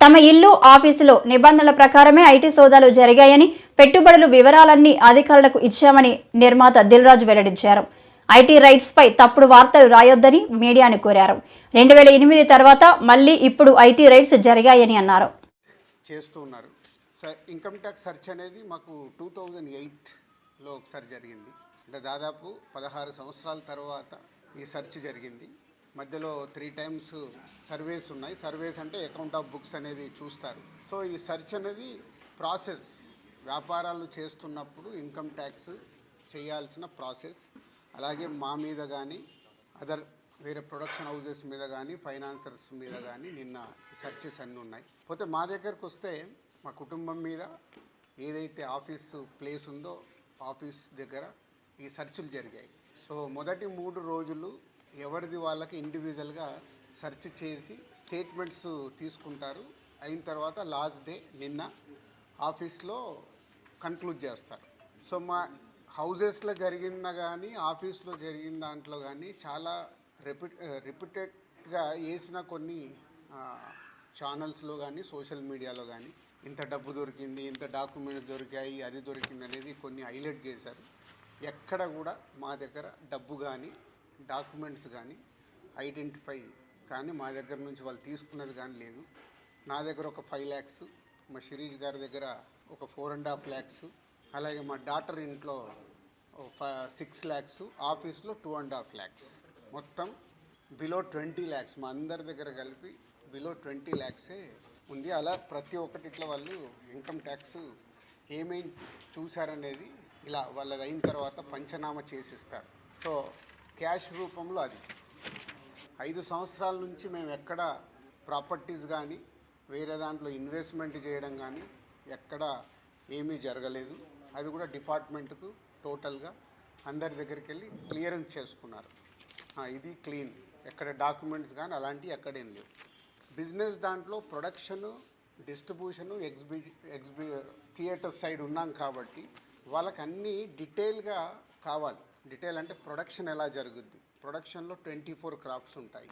తమ ఇల్లు ఆఫీసులో నిబంధనల ప్రకారమే ఐటీ సోదాలు జరిగాయని పెట్టుబడులు వివరాలన్నీ అధికారులకు ఇచ్చామని నిర్మాత దిల్రాజు వెల్లడించారు. ఐటీ రైట్స్ పై తప్పుడు వార్తలు రాయొద్దని మీడియాను కోరారు. రెండు వేల ఎనిమిది తర్వాత మళ్ళీ ఇప్పుడు ఐటీ రైట్స్ జరిగాయని అన్నారు. చేస్తూ ఉన్నారు. ఇన్కమ్ ట్యాక్స్ సెర్చ్ అనేది మాకు టూ థౌజండ్ ఎయిట్లో ఒకసారి జరిగింది. అంటే దాదాపు పదహారు సంవత్సరాల తర్వాత ఈ సెర్చ్ జరిగింది. మధ్యలో త్రీ టైమ్స్ సర్వేస్ ఉన్నాయి. సర్వేస్ అంటే అకౌంట్ ఆఫ్ బుక్స్ అనేది చూస్తారు. సో ఈ సెర్చ్ అనేది ప్రాసెస్ వ్యాపారాలు చేస్తున్నప్పుడు ఇన్కమ్ ట్యాక్స్ చేయాల్సిన ప్రాసెస్ అలాగే మా మీద కానీ అదర్ వేరే ప్రొడక్షన్ హౌజెస్ మీద కానీ ఫైనాన్సర్స్ మీద కానీ నిన్న సెర్చెస్ అన్నీ ఉన్నాయి. పోతే మా దగ్గరకు వస్తే మా కుటుంబం మీద ఏదైతే ఆఫీస్ ప్లేస్ ఉందో ఆఫీస్ దగ్గర ఈ సెర్చులు జరిగాయి. సో మొదటి మూడు రోజులు ఎవరిది వాళ్ళకి ఇండివిజువల్గా సెర్చ్ చేసి స్టేట్మెంట్స్ తీసుకుంటారు. అయిన తర్వాత లాస్ట్ డే నిన్న ఆఫీస్లో కన్క్లూడ్ చేస్తారు. సో మా హౌజెస్లో జరిగిందా కానీ ఆఫీస్లో జరిగిన దాంట్లో కానీ చాలా రిపీట్ రిపీటెడ్గా వేసిన కొన్ని ఛానల్స్లో కానీ సోషల్ మీడియాలో కానీ ఇంత డబ్బు దొరికింది ఇంత డాక్యుమెంట్స్ దొరికాయి అది దొరికింది అనేది కొన్ని హైలైట్ చేశారు. ఎక్కడ కూడా మా దగ్గర డబ్బు కానీ డాక్యుమెంట్స్ కానీ ఐడెంటిఫై కానీ మా దగ్గర నుంచి వాళ్ళు తీసుకున్నది కానీ లేదు. నా దగ్గర ఒక ఫైవ్ ల్యాక్స్ మా శిరీష్ గారి దగ్గర ఒక ఫోర్ అండ్ హాఫ్ ల్యాక్స్ అలాగే మా డాటర్ ఇంట్లో సిక్స్ ల్యాక్స్ ఆఫీస్లో టూ అండ్ హాఫ్ ల్యాక్స్. మొత్తం బిలో ట్వంటీ ల్యాక్స్ మా అందరి దగ్గర కలిపి బిలో ట్వంటీ ల్యాక్సే ఉంది. అలా ప్రతి ఒక్కటి ఇట్లా వాళ్ళు ఇన్కమ్ ట్యాక్స్ ఏమేమి చూశారనేది ఇలా వాళ్ళది అయిన తర్వాత పంచనామా చేసిస్తారు. సో క్యాష్ రూపంలో అది. ఐదు సంవత్సరాల నుంచి మేము ఎక్కడ ప్రాపర్టీస్ కానీ వేరే దాంట్లో ఇన్వెస్ట్మెంట్ చేయడం కానీ ఎక్కడ ఏమీ జరగలేదు. అది కూడా డిపార్ట్మెంట్కు టోటల్గా అందరి దగ్గరికి వెళ్ళి క్లియరెన్స్ చేసుకున్నారు. ఇది క్లీన్. ఎక్కడ డాక్యుమెంట్స్ కానీ అలాంటివి ఎక్కడేం లేవు. బిజినెస్ దాంట్లో ప్రొడక్షను డిస్ట్రిబ్యూషను ఎగ్జిబి ఎగ్జిబి థియేటర్ సైడ్ ఉన్నాం కాబట్టి వాళ్ళకి అన్నీ డీటెయిల్గా కావాలి. డీటెయిల్ అంటే ప్రొడక్షన్ ఎలా జరుగుద్ది? ప్రొడక్షన్లో ట్వంటీ ఫోర్ క్రాఫ్ట్స్ ఉంటాయి.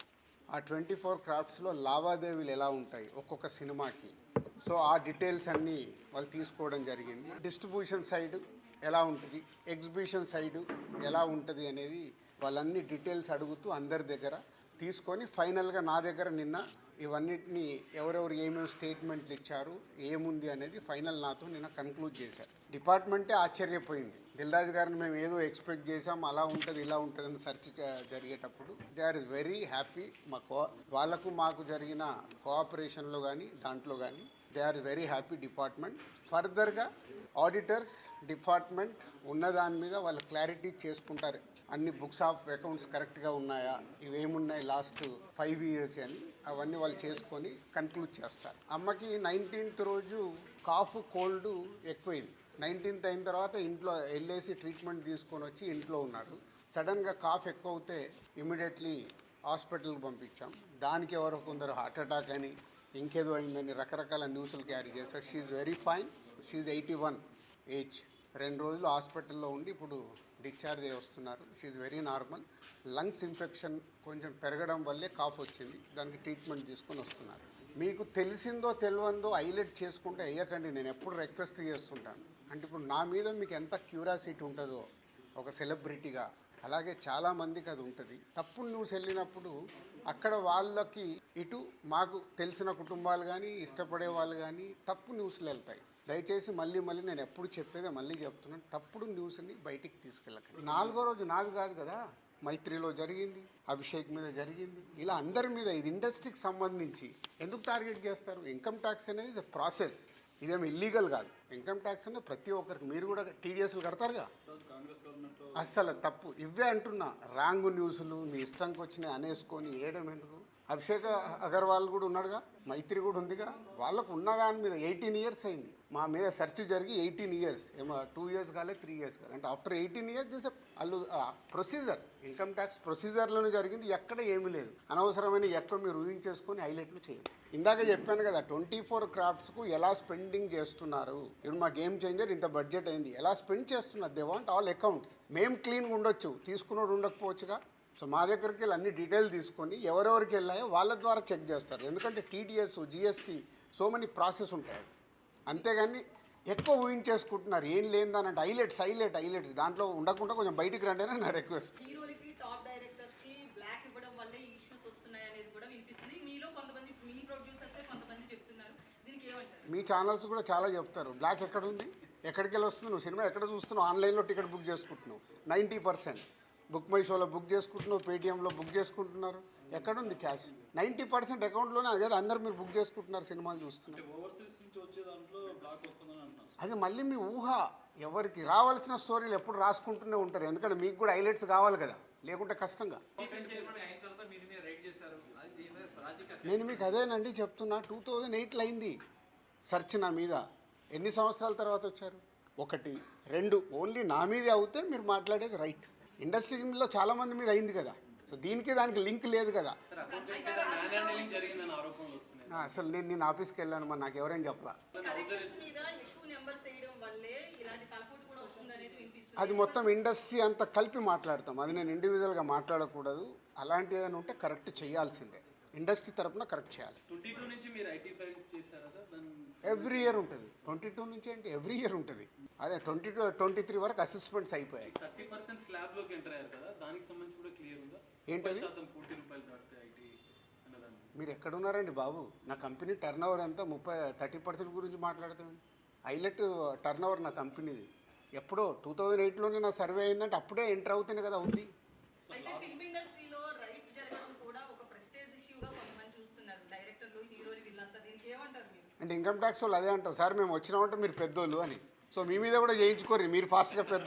ఆ ట్వంటీ ఫోర్ క్రాఫ్ట్స్లో లావాదేవీలు ఎలా ఉంటాయి? ఒక్కొక్క సినిమాకి. సో ఆ డీటెయిల్స్ అన్నీ వాళ్ళు తీసుకోవడం జరిగింది. డిస్ట్రిబ్యూషన్ సైడ్ ఎలా ఉంటుంది? ఎగ్జిబిషన్ సైడ్ ఎలా ఉంటుంది అనేది వాళ్ళన్ని డీటెయిల్స్ అడుగుతూ అందరి దగ్గర తీసుకొని ఫైనల్గా నా దగ్గర నిన్న ఇవన్నిటిని ఎవరెవరు ఏమేమి స్టేట్మెంట్లు ఇచ్చారు ఏముంది అనేది ఫైనల్ నాతో నిన్న కన్క్లూడ్ చేశారు డిపార్ట్మెంటే ఆశ్చర్యపోయింది. దిల్రాజ్ గారిని మేము ఏదో ఎక్స్పెక్ట్ చేసాం అలా ఉంటుంది ఇలా ఉంటుంది అని సెర్చ్ జరిగేటప్పుడు దే ఆర్ వెరీ హ్యాపీ మా కో వాళ్ళకు మాకు జరిగిన కోఆపరేషన్లో కానీ దాంట్లో కానీ they are very happy department. ఫర్దర్గా ఆడిటర్స్ డిపార్ట్మెంట్ ఉన్న దాని మీద వాళ్ళు క్లారిటీ చేసుకుంటారు. అన్ని బుక్స్ ఆఫ్ అకౌంట్స్ కరెక్ట్గా ఉన్నాయా? ఇవేమున్నాయి లాస్ట్ ఫైవ్ ఇయర్స్ అని. అవన్నీ వాళ్ళు చేసుకొని కన్క్లూడ్ చేస్తారు. అమ్మకి నైన్టీన్త్ రోజు కాఫ్ కోల్డ్ ఎక్కువైంది. నైన్టీన్త్ అయిన తర్వాత ఇంట్లో వెళ్ళేసి ట్రీట్మెంట్ తీసుకొని వచ్చి ఇంట్లో ఉన్నారు సడన్గా కాఫ్ ఎక్కువ అవుతే ఇమీడియట్లీ హాస్పిటల్కి పంపించాం. దానికి ఎవరో కొందరు హార్ట్ అటాక్ అని ఇంకేదో అయిందని రకరకాల న్యూస్లు క్యారీ చేస్తారు she's very fine she's eighty one age రెండు రోజులు హాస్పిటల్లో ఉండి ఇప్పుడు డిశ్చార్జ్ అయ్యి వస్తున్నారు. She's very normal lungs infection కొంచెం పెరగడం వల్లే కాఫ్ వచ్చింది. దానికి ట్రీట్మెంట్ తీసుకొని వస్తున్నారు. మీకు తెలిసిందో తెలియందో హైలైట్ చేసుకుంటే అయ్యకండి నేను ఎప్పుడు రిక్వెస్ట్ చేస్తుంటాను. అంటే ఇప్పుడు నా మీద మీకు ఎంత క్యూరాసిటీ ఉంటుందో ఒక సెలబ్రిటీగా అలాగే చాలామందికి అది ఉంటుంది. తప్పుడు న్యూస్ వెళ్ళినప్పుడు అక్కడ వాళ్ళకి ఇటు మాకు తెలిసిన కుటుంబాలు కానీ ఇష్టపడే వాళ్ళు కానీ తప్పు న్యూస్లు వెళ్తాయి. దయచేసి మళ్ళీ మళ్ళీ నేను ఎప్పుడు చెప్పేదే మళ్ళీ చెప్తున్నాను. తప్పుడు న్యూస్ని బయటికి తీసుకెళ్ళకండి. నాలుగో రోజు నాది కాదు కదా. మైత్రిలో జరిగింది అభిషేక్ మీద జరిగింది. ఇలా అందరి మీద ఇది ఇండస్ట్రీకి సంబంధించి ఎందుకు టార్గెట్ చేస్తారు? ఇన్కమ్ ట్యాక్స్ అనేది ప్రాసెస్. ఇదేమి ఇల్లీగల్ కాదు. ఇన్కమ్ ట్యాక్స్ అనేది ప్రతి ఒక్కరికి మీరు కూడా టీడీఎస్లు కడతారుగా? అస్సలు తప్పు. ఇవే అంటున్నా. రాంగ్ న్యూస్లు మీ ఇష్టంకి వచ్చినాయి అనేసుకొని వేయడం ఎందుకు? అభిషేక్ అగర్వాల్ కూడా ఉన్నాడుగా మైత్రి కూడా ఉందిగా. వాళ్ళకు ఉన్న దాని మీద ఎయిటీన్ ఇయర్స్ అయింది. మా మీద సెర్చ్ జరిగి ఎయిటీన్ ఇయర్స్ ఏమో టూ ఇయర్స్ కాలే త్రీ ఇయర్స్ కాలే. అంటే ఆఫ్టర్ ఎయిటీన్ ఇయర్స్ చేసే వాళ్ళు ప్రొసీజర్ ఇన్కమ్ ట్యాక్స్ ప్రొసీజర్లోనే జరిగింది ఎక్కడ ఏమీ లేదు. అనవసరమైన ఎక్కువ మీరు ఊహించేసుకొని హైలైట్లు చేయండి. ఇందాక చెప్పాను కదా ట్వంటీ ఫోర్ క్రాఫ్ట్స్కు ఎలా స్పెండింగ్ చేస్తున్నారు? ఇప్పుడు మా గేమ్ చేంజర్ ఇంత బడ్జెట్ అయింది. ఎలా స్పెండ్ చేస్తున్నారు? దే వాంట్ ఆల్ అకౌంట్స్ మేము క్లీన్గా ఉండొచ్చు. తీసుకున్నోడు ఉండకపోవచ్చుగా. సో మా దగ్గరికి వెళ్ళి అన్ని డీటెయిల్ తీసుకొని ఎవరెవరికి వెళ్ళాయో వాళ్ళ ద్వారా చెక్ చేస్తారు. ఎందుకంటే TDS GST so many process ఉంటాయి. అంతేగాని ఎక్కువ ఊహించేసుకుంటున్నారు. ఏం లేదని హైలైట్స్ హైలైట్ హైలైట్స్. దాంట్లో ఉండకుండా కొంచెం బయటికి రండి అని నా రిక్వెస్ట్? హీరోలకి టాప్ డైరెక్టర్స్కి బ్లాక్ ఇవ్వడం వల్లే ఇష్యూస్ వస్తున్నాయి అనేది కూడా వినిపిస్తుంది. మీలో కొంతమంది మీ ప్రొడ్యూసర్స్ కొంతమంది చెప్తున్నారు. దీనికి ఏమంటారు? మీ ఛానల్స్ కూడా చాలా చెప్తారు. బ్లాక్ ఎక్కడ ఉంది ఎక్కడికి వెళ్ళి వస్తుంది నువ్వు సినిమా ఎక్కడ చూస్తున్నావు? ఆన్లైన్లో టికెట్ బుక్ చేసుకుంటున్నావు. Ninety percent. బుక్ మై షోలో బుక్ చేసుకుంటున్నావు? పేటీఎంలో బుక్ చేసుకుంటున్నారు? ఎక్కడుంది క్యాష్? నైంటీ పర్సెంట్ అకౌంట్లోనే అదే అందరు మీరు బుక్ చేసుకుంటున్నారు సినిమాలు చూస్తున్నారు. అది మళ్ళీ మీ ఊహ. ఎవరికి రావాల్సిన స్టోరీలు ఎప్పుడు రాసుకుంటూనే ఉంటారు. ఎందుకంటే మీకు కూడా హైలైట్స్ కావాలి కదా. లేకుంటే కష్టంగా. నేను మీకు అదేనండి చెప్తున్నా. టూ థౌజండ్ ఎయిట్లో అయింది సెర్చ్ నా మీద. ఎన్ని సంవత్సరాల తర్వాత వచ్చారు? ఒకటి రెండు ఓన్లీ నా మీదే అవుతే మీరు మాట్లాడేది రైట్. ఇండస్ట్రీలో చాలా మంది మీద అయింది కదా. సో దీనికి దానికి లింక్ లేదు కదా. అసలు నేను నేను ఆఫీస్కి వెళ్ళాను మరి నాకు ఎవరేం చెప్పలా. అది మొత్తం ఇండస్ట్రీ అంతా కలిపి మాట్లాడతాం. అది నేను ఇండివిజువల్గా మాట్లాడకూడదు. అలాంటి ఏదైనా ఉంటే కరెక్ట్ చేయాల్సిందే. ఇండస్ట్రీ తరపున కరెక్ట్ చేయాలి. ఎవ్రీ ఇయర్ ఉంటుంది. ట్వంటీ టూ నుంచి అంటే ఎవ్రీ ఇయర్ ఉంటుంది. అదే ట్వంటీ టూ ట్వంటీ త్రీ వరకు అసెస్మెంట్స్ అయిపోయాయి. థర్టీ పర్సెంట్ స్లాబ్లోకి ఎంటర్ అయ్యారు కదా. దానికి సంబంధించి కూడా క్లియర్ ఉందా? ఏంటది? మీరు ఎక్కడున్నారండి బాబు? నా కంపెనీ టర్న్ ఓవర్ ఎంత? ముప్పై థర్టీ పర్సెంట్ గురించి మాట్లాడతాను హైలైట్ టర్న్ ఓవర్ నా కంపెనీది. ఎప్పుడో టూ థౌజండ్ ఎయిట్లోనే నా సర్వే అయిందంటే అప్పుడే ఎంటర్ అవుతుంది కదా ఉంది. అయితే ఫిల్మ్ ఇండస్ట్రీలో రైట్స్ జరగడం కూడా ఒక ప్రెస్టేజ్ ఇష్యూగా కొంతమంది చూస్తున్నారు. డైరెక్టర్లు హీరోలు వీళ్ళంతా దీనికి ఏమంటారు మీరు? అంటే ఇన్కమ్ ట్యాక్స్ వాళ్ళు అదే అంటారు. సార్ మేము వచ్చినామంటే మీరు పెద్దోళ్ళు అని. సో మీ మీద కూడా చేయించుకోరు మీరు ఫాస్ట్గా పెద్ద